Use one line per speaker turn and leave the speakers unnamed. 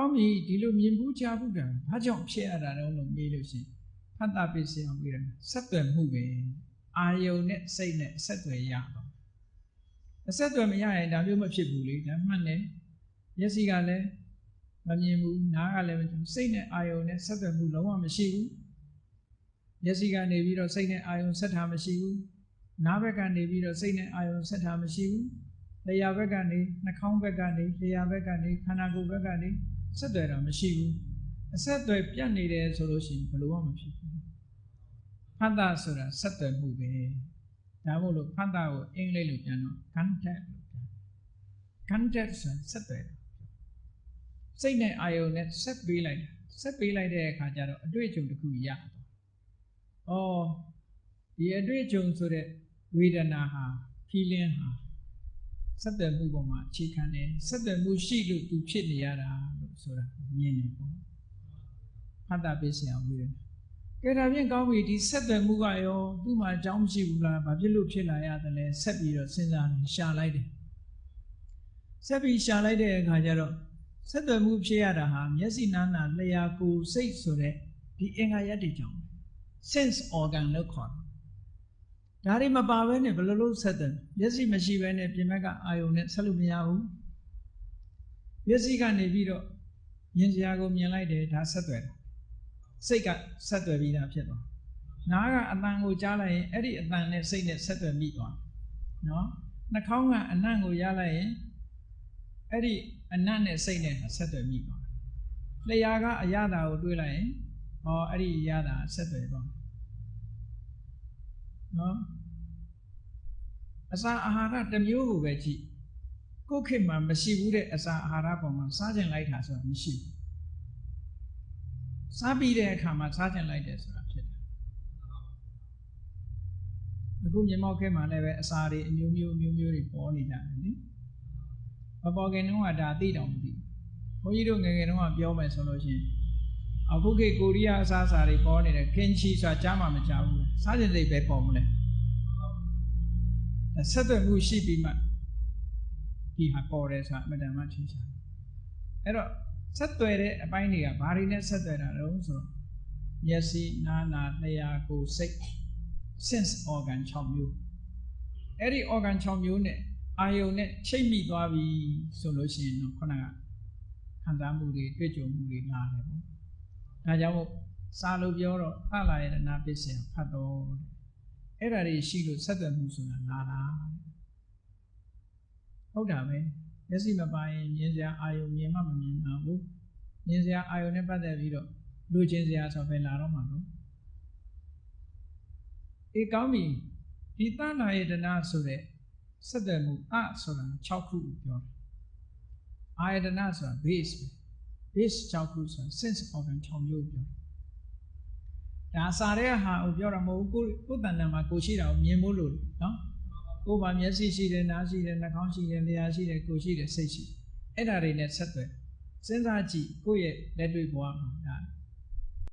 ကောင်းပြီဒီလိုမြင်ဘူးကြားဘူးတာဘာကြောင့်ဖြစ်ရတာလဲလို့မေးလို့ရှိရင်ဖတ်တာပစ္စည်းအောင်ပြီးတယ်ဆက်သွယ်မှုပဲအာယုံနဲ့စိတ်နဲ့ဆက်သွယ်ရတော့အဆက်သွယ်မရရင်ဒါမျိုးမဖြစ်ဘူးလေဒါမှန်တယ်မျက်စိကလည်းမမြင်ဘူးနားကလည်းမမြင်စိတ်နဲ့အာယုံနဲ့ဆက်သွယ်မှုလုံးဝမရှိဘူးမျက်စိကနေပြီးတော့စိတ်နဲ့အာယုံဆက်ထားမရှိဘူးနားဘက်ကနေပြီးတော့စိတ်နဲ့အာယုံဆက်ထားမရှိဘူးလျှာဘက်ကနေနှာခေါင်းဘက်ကနေလျှာဘက်ကနေခန္ဓာကိုယ်ဘက်ကနေ ဆက်သွယ်တာမရှိဘူးအဆက်အသွယ်ပြတ်နေတယ်ဆိုလို့ရှိရင်ဘယ်လိုမှမဖြစ်ဘူးဖတ်တာဆိုတာဆက်သွယ်မှုပဲဒါမို့လို့ဖတ်တာကိုအင်္ဂလိပ်လိုပြန်တော့ contact လို့ပြန် contact ဆိုဆက်သွယ်တာစိတ်နဲ့အာယုံနဲ့ဆက်ပေးလိုက်တာဆက်ပေးလိုက်တဲ့အခါကျတော့အတွေ့အကြုံတစ်ခုရတော့ဩဒီအတွေ့အကြုံဆိုတဲ့ဝေဒနာဟာ feeling ဟာဆက်သွယ်မှုပေါ်မှာအခြေခံတယ်ဆက်သွယ်မှုရှိလို့သူဖြစ်နေရတာလို့ ဆိုတာမြင်နေပေါ့ဖတ်တာပေးစရာဝေဒနာကဲဒါဖြင့်ကောင်းပြီဒီဆက်သွယ်မှုကရောသူ့မှာအကြောင်းမရှိဘူးလားဘာဖြစ်လို့ဖြစ်လာရတယ်လဲဆက်ပြီးတော့စဉ်းစားနေရှာလိုက်တယ်ဆက်ပြီးရှာလိုက်တဲ့အခါကျတော့ဆက်သွယ်မှုဖြစ်ရတာဟာမျက်စိနားနာလျှာကိုယ်စိတ်ဆိုတဲ့ဒီအင်္ဂါရက်တွေကြောင့် sense organ လို့ခေါ်တယ်ဒါတွေမပါဘဲနဲ့ဘယ်လိုလုပ်ဆက်တယ်မျက်စိမရှိဘဲနဲ့ပြင်ဘက်ကအာယုံနဲ့ဆက်လို့မရဘူးမျက်စိကနေပြီးတော့ မြင်စရာကိုမြင်လိုက်တယ်ဒါဆက်သွယ်တယ်စိတ်ကဆက်သွယ်ပြီးသားဖြစ်သွားနားကအတန်ကိုကြားလိုက်ရင်အဲ့ဒီအတန်နဲ့စိတ်နဲ့ဆက်သွယ်မိသွားနော်နှာခေါင်းကအနံ့ကိုရလိုက်ရင်အဲ့ဒီအနံ့နဲ့စိတ်နဲ့ဆက်သွယ်မိသွားလျှာကအရသာကိုတွေးလိုက်ရင်ဟောအဲ့ဒီရတာဆက်သွယ်သွားနော်အစာအာဟာရတစ်မျိုးကိုပဲကြည့် ကိုယ့်ခေတ်မှာမရှိဘူးတဲ့အစာအာဟာရပေါ်မှာစားကျင်လိုက်တာဆိုတာမရှိဘူးစားပြီးတဲ့အခါမှာစားကျင်လိုက်တယ်ဆိုတာဖြစ်တယ်အခုမြေမောက်ခဲမှာလည်းပဲအစာတွေအမျိုးမျိုးမျိုးမျိုးတွေပေါ်နေကြတယ်နိမပေါ်ခင်တုန်းကဒါသိတောင်မသိဘုန်းကြီးတို့ငယ်ငယ်တုန်းကပြောမယ်ဆိုလို့ရှိရင်အခုခေတ်ကိုရီးယားအစားအစာတွေပေါ်နေတယ်ကင်ချီဆိုတာကြားမှမကြားဘူးစားကျင်စိတ်ပဲပေါ်မလဲဆက်သွယ်မှုရှိပြီးမှ ဒီဟာပေါ်တယ်ဆိုတာအမှန်တမ်းမှထင်ရှားအဲ့တော့ဆက်သွယ်တဲ့အပိုင်းတွေကဘာတွေနဲ့ဆက်သွယ်တာလဲဆိုတော့မျက်စိနားနာလျှာကိုယ်စိတ် sense organ 6မျိုးအဲ့ဒီ organ 6မျိုးနဲ့အာယုံနဲ့ချိတ်မိသွားပြီဆိုလို့ရှိရင်တော့ခုနကခံစားမှုတွေတွေ့ကြုံမှုတွေလာတယ်ပေါ့ဒါကြောင့်မို့စာလို့ပြောတော့အလာယနာပစ္စယဖတ်တော်အဲ့ဒါတွေရှိလို့ဆက်သွယ်မှုဆိုတာလာတာ ဟုတ်တာပဲမျက်စိမပါရင်မြင်စရာအာယုံမြင်မှမမြင်နိုင်ဘူးမြင်စရာအာယုံနဲ့ပတ်သက်ပြီးတော့လူချင်းစရာဆိုပဲလာတော့မှာလို့အေးကောင်းပြီဒီတဏှာယတနာဆိုတဲ့ဆက်သွယ်မှုအဆိုတာ6ခုပြောတယ်အာယတနာဆိုတာ base ပဲ base 6ခုဆိုတာ sense organ 6မျိုးပြောတယ်ဒါစာတဲ့ဟာကိုပြောတာမဟုတ်ဘူးကိုကိုယ်တဏ္ဍာမှာကိုရှိတာကိုမြင်ဖို့လို့နော် ကိုယ်မှာမျက်စိရှိတယ်နားရှိတယ်နှာခေါင်းရှိတယ်လျှာရှိတယ်ကိုယ်ရှိတယ်စိတ်ရှိတယ်အဲ့ဒါတွေနဲ့ဆက်သွယ်စဉ်းစားကြည့်ကိုယ့်ရဲ့လက်တွေ့ဘဝမှာဒါ